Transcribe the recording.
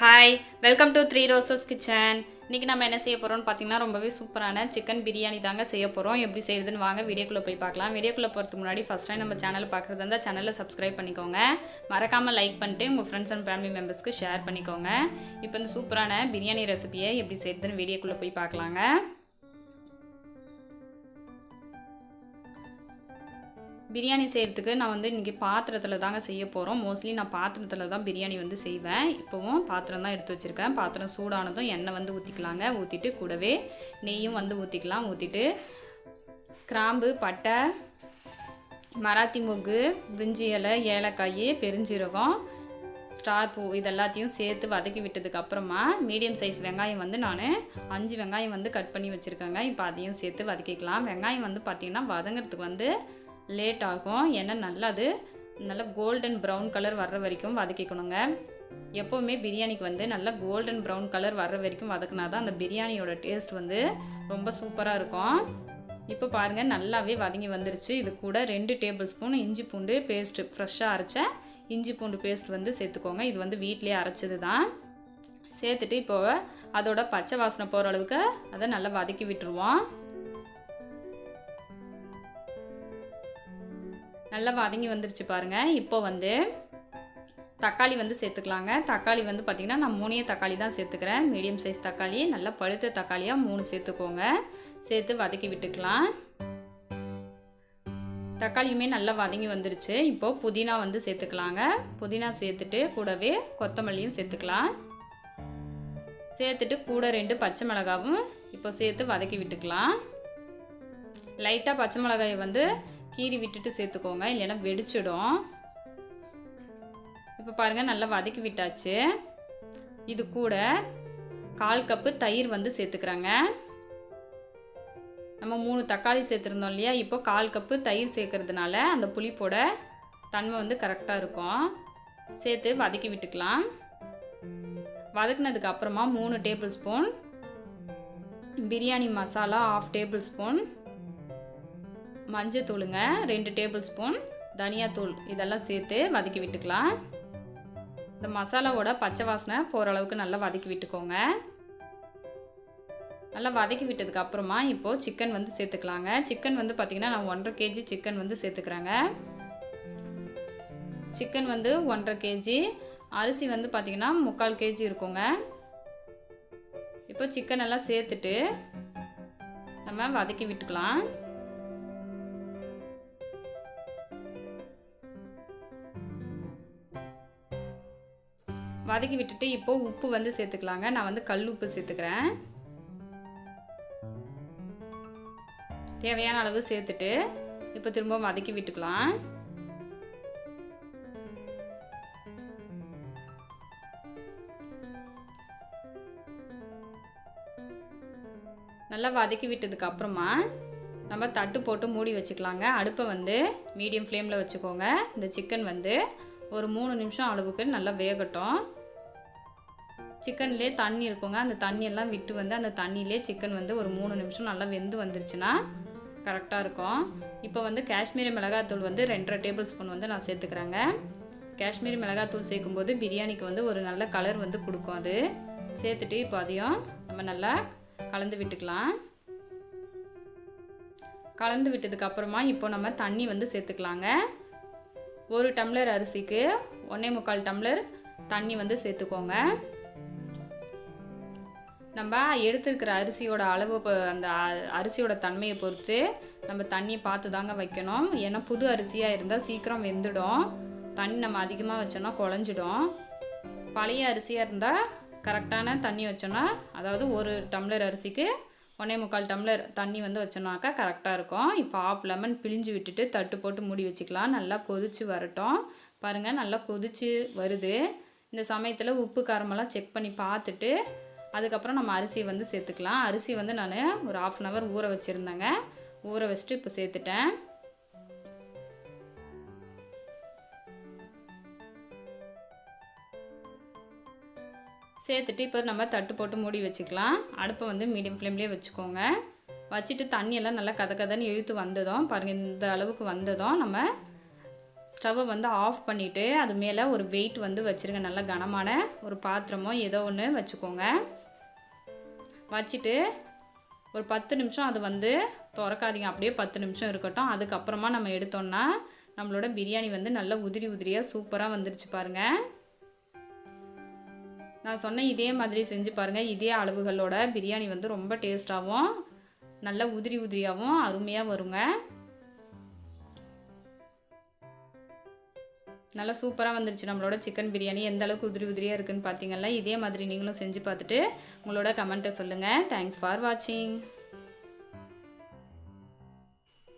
Hi welcome to three roses kitchen இன்றைக்கி நம்ம என்ன செய்ய போகிறோம்னு பார்த்தீங்கன்னா ரொம்பவே சூப்பரான சிக்கன் பிரியாணி தாங்க செய்ய போகிறோம் எப்படி செய்யுதுன்னு வாங்க வீடியோக்குள்ளே போய் பார்க்கலாம். வீடியோக்குள்ளே போகிறதுக்கு முன்னாடி ஃபஸ்ட் டைம் நம்ம சேனல் பார்க்குறது இருந்தால் சேனலை சப்ஸ்கிரைப் பண்ணிக்கோங்க. மறக்காமல் லைக் பண்ணிட்டு உங்கள் ஃப்ரெண்ட்ஸ் அண்ட் ஃபேமிலி மெம்பர்ஸ்க்கு ஷேர் பண்ணிக்கோங்க. இப்போ இந்த சூப்பரான பிரியாணி ரெசிபியை எப்படி செய்யுதுன்னு வீடியோக்குள்ளே போய் பார்க்கலாங்க. பிரியாணி செய்கிறதுக்கு நான் வந்து இன்றைக்கி பாத்திரத்தில் தாங்க செய்ய போகிறோம் மோஸ்ட்லி நான் பாத்திரத்தில் தான் பிரியாணி வந்து செய்வேன். இப்போவும் பாத்திரம் தான் எடுத்து வச்சுருக்கேன். பாத்திரம் சூடானதும் எண்ணெய் வந்து ஊற்றிக்கலாங்க ஊற்றிட்டு கூடவே நெய்யும் வந்து ஊற்றிக்கலாம் ஊற்றிட்டு கிராம்பு பட்டை மராத்தி முகு பிரிஞ்சி இலை ஏலக்காய் பெருஞ்சீரகம் ஸ்டார் பூ இது எல்லாத்தையும் சேர்த்து வதக்கி விட்டதுக்கு அப்புறமா மீடியம் சைஸ் வெங்காயம் வந்து நான் அஞ்சு வெங்காயம் வந்து கட் பண்ணி வச்சுருக்கேங்க. இப்போ அதையும் சேர்த்து வதக்கிக்கலாம். வெங்காயம் வந்து பார்த்திங்கன்னா வதங்கிறதுக்கு வந்து லேட் ஆகும். ஏன்னா நல்லா அது நல்லா கோல்டன் ப்ரௌன் கலர் வர்ற வரைக்கும் வதக்கிக்கணுங்க. எப்போவுமே பிரியாணிக்கு வந்து நல்லா கோல்டன் ப்ரௌன் கலர் வர்ற வரைக்கும் வதக்குனா தான் அந்த பிரியாணியோட டேஸ்ட் வந்து ரொம்ப சூப்பராக இருக்கும். இப்போ பாருங்கள் நல்லாவே வதங்கி வந்துருச்சு. இது கூட ரெண்டு டேபிள் ஸ்பூன் இஞ்சி பூண்டு பேஸ்ட்டு ஃப்ரெஷ்ஷாக அரைச்ச இஞ்சி பூண்டு பேஸ்ட் வந்து சேர்த்துக்கோங்க. இது வந்து வீட்டிலே அரைச்சது தான். சேர்த்துட்டு இப்போ அதோட பச்சை வாசனை போகிற அளவுக்கு அதை நல்லா வதக்கி விட்டுருவோம். நல்லா வதங்கி வந்துருச்சு பாருங்கள் இப்போ வந்து தக்காளி வந்து சேர்த்துக்கலாங்க. தக்காளி வந்து பார்த்திங்கன்னா நான் மூணே தக்காளி தான் சேர்த்துக்கிறேன். மீடியம் சைஸ் தக்காளி நல்லா பழுத்த தக்காளியாக மூணு சேர்த்துக்கோங்க. சேர்த்து வதக்கி விட்டுக்கலாம். தக்காளியுமே நல்லா வதங்கி வந்துருச்சு. இப்போது புதினா வந்து சேர்த்துக்கலாங்க. புதினா சேர்த்துட்டு கூடவே கொத்தமல்லியும் சேர்த்துக்கலாம். சேர்த்துட்டு கூட ரெண்டு பச்சை மிளகாவும் இப்போ சேர்த்து வதக்கி விட்டுக்கலாம். லைட்டாக பச்சை மிளகாயை வந்து கீறி விட்டுட்டு சேர்த்துக்கோங்க இல்லைன்னா வெடிச்சிடும். இப்போ பாருங்கள் நல்லா வதக்கி விட்டாச்சு. இது கூட கால் கப்பு தயிர் வந்து சேர்த்துக்கிறாங்க. நம்ம மூணு தக்காளி சேர்த்துருந்தோம் இல்லையா? இப்போ கால் கப்பு தயிர் சேர்க்கறதுனால அந்த புளிப்போட தன்மை வந்து கரெக்டாக இருக்கும். சேர்த்து வதக்கி விட்டுக்கலாம். வதக்குனதுக்கு அப்புறமா மூணு tablespoon biryani masala half tablespoon மஞ்சத்தூளுங்க ரெண்டு டேபிள் ஸ்பூன் தனியாத்தூள் இதெல்லாம் சேர்த்து வதக்கி விட்டுக்கலாம். இந்த மசாலாவோட பச்சை வாசனை போகிற அளவுக்கு நல்லா வதக்கி விட்டுக்கோங்க. நல்லா வதக்கி விட்டதுக்கு அப்புறமா இப்போது சிக்கன் வந்து சேர்த்துக்கலாங்க. சிக்கன் வந்து பார்த்திங்கன்னா நான் ஒன்றரை கேஜி சிக்கன் வந்து சேர்த்துக்கிறேங்க. சிக்கன் வந்து ஒன்றரை கேஜி அரிசி வந்து பார்த்திங்கன்னா முக்கால் கேஜி இருக்குங்க. இப்போ சிக்கன் எல்லாம் சேர்த்துட்டு நம்ம வதக்கி விட்டுக்கலாம். வதக்கி விட்டுட்டு இப்போ உப்பு வந்து சேர்த்துக்கலாங்க. நான் வந்து கல் உப்பு சேர்த்துக்கிறேன். தேவையான அளவு சேர்த்துட்டு இப்போ திரும்ப வதக்கி விட்டுக்கலாம். நல்லா வதக்கி விட்டதுக்கு அப்புறமா நம்ம தட்டு போட்டு மூடி வச்சுக்கலாங்க. அடுப்பை வந்து மீடியம் ஃப்ளேமில் வச்சுக்கோங்க. இந்த சிக்கன் வந்து ஒரு மூணு நிமிஷம் அளவுக்கு நல்லா வேகட்டும். சிக்கன்லேயே தண்ணி இருக்குங்க. அந்த தண்ணியெல்லாம் விட்டு வந்து அந்த தண்ணியிலே சிக்கன் வந்து ஒரு மூணு நிமிஷம் நல்லா வெந்து வந்துருச்சுன்னா கரெக்டாக இருக்கும். இப்போ வந்து காஷ்மீரி மிளகாத்தூள் வந்து ரெண்டரை டேபிள் ஸ்பூன் வந்து நான் சேர்த்துக்கிறேங்க. காஷ்மீரி மிளகாத்தூள் சேர்க்கும்போது பிரியாணிக்கு வந்து ஒரு நல்ல கலர் வந்து கொடுக்கும் அது. சேர்த்துட்டு இப்போ அதையும் நம்ம நல்லா கலந்து விட்டுக்கலாம். கலந்து விட்டதுக்கப்புறமா இப்போ நம்ம தண்ணி வந்து சேர்த்துக்கலாங்க. ஒரு டம்ளர் அரிசிக்கு ஒன்றே முக்கால் டம்ளர் தண்ணி வந்து சேர்த்துக்கோங்க. நம்ம எடுத்துருக்கிற அரிசியோட அளவு அந்த அரிசியோட தன்மையை பொறுத்து நம்ம தண்ணியை பார்த்து தாங்க வைக்கணும். ஏன்னா புது அரிசியாக இருந்தால் சீக்கிரம் வெந்துடும். தண்ணி நம்ம அதிகமாக வச்சோன்னா குழஞ்சிடும். பழைய அரிசியாக இருந்தால் கரெக்டான தண்ணி வச்சோன்னா அதாவது ஒரு டம்ளர் அரிசிக்கு ஒன்றே முக்கால் டம்ளர் தண்ணி வந்து வச்சோன்னாக்கா கரெக்டாக இருக்கும். இப்போ ஆஃப் லெமன் பிழிஞ்சு விட்டுட்டு தட்டு போட்டு மூடி வச்சுக்கலாம். நல்லா கொதிச்சு வரட்டும். பாருங்கள் நல்லா கொதிச்சு வருது. இந்த சமயத்தில் உப்பு காரமெல்லாம் செக் பண்ணி பார்த்துட்டு அதுக்கப்புறம் நம்ம அரிசி வந்து சேர்த்துக்கலாம். அரிசி வந்து நான் ஒரு ஆஃப் அன் ஹவர் ஊற வச்சுருந்தேங்க. ஊற வச்சுட்டு இப்போ சேர்த்துட்டேன். சேர்த்துட்டு இப்போ நம்ம தட்டு போட்டு மூடி வச்சுக்கலாம். அடுப்பை வந்து மீடியம் ஃப்ளேம்லேயே வச்சுக்கோங்க. வச்சுட்டு தண்ணியெல்லாம் நல்லா கத கதன்னு இழுத்து வந்ததும் பாருங்கள் இந்த அளவுக்கு வந்ததும் நம்ம ஸ்டவ்வை வந்து ஆஃப் பண்ணிவிட்டு அது மேலே ஒரு வெயிட் வந்து வச்சுருங்க. நல்ல கனமான ஒரு பாத்திரமோ ஏதோ ஒன்று வச்சுக்கோங்க. வச்சுட்டு ஒரு பத்து நிமிஷம் அது வந்து திறக்காதீங்க. அப்படியே பத்து நிமிஷம் இருக்கட்டும். அதுக்கப்புறமா நம்ம எடுத்தோம்னா நம்மளோட பிரியாணி வந்து நல்லா உதிரி உதிரியாக சூப்பராக வந்துருச்சு பாருங்கள் நான் சொன்ன இதே மாதிரி செஞ்சு பாருங்கள் இதே அளவுகளோட பிரியாணி வந்து ரொம்ப டேஸ்ட்டாகவும் நல்லா உதிரி உதிரியாகவும் அருமையாக வருங்க. நல்லா சூப்பராக வந்துருச்சு. நம்மளோட சிக்கன் பிரியாணி எந்த அளவுக்கு உதிரி உதிரியாக இருக்குன்னு பார்த்தீங்கன்னா இதே மாதிரி நீங்களும் செஞ்சு பார்த்துட்டு உங்களோட கமெண்ட்டை சொல்லுங்கள் தேங்க்ஸ் ஃபார் வாட்சிங்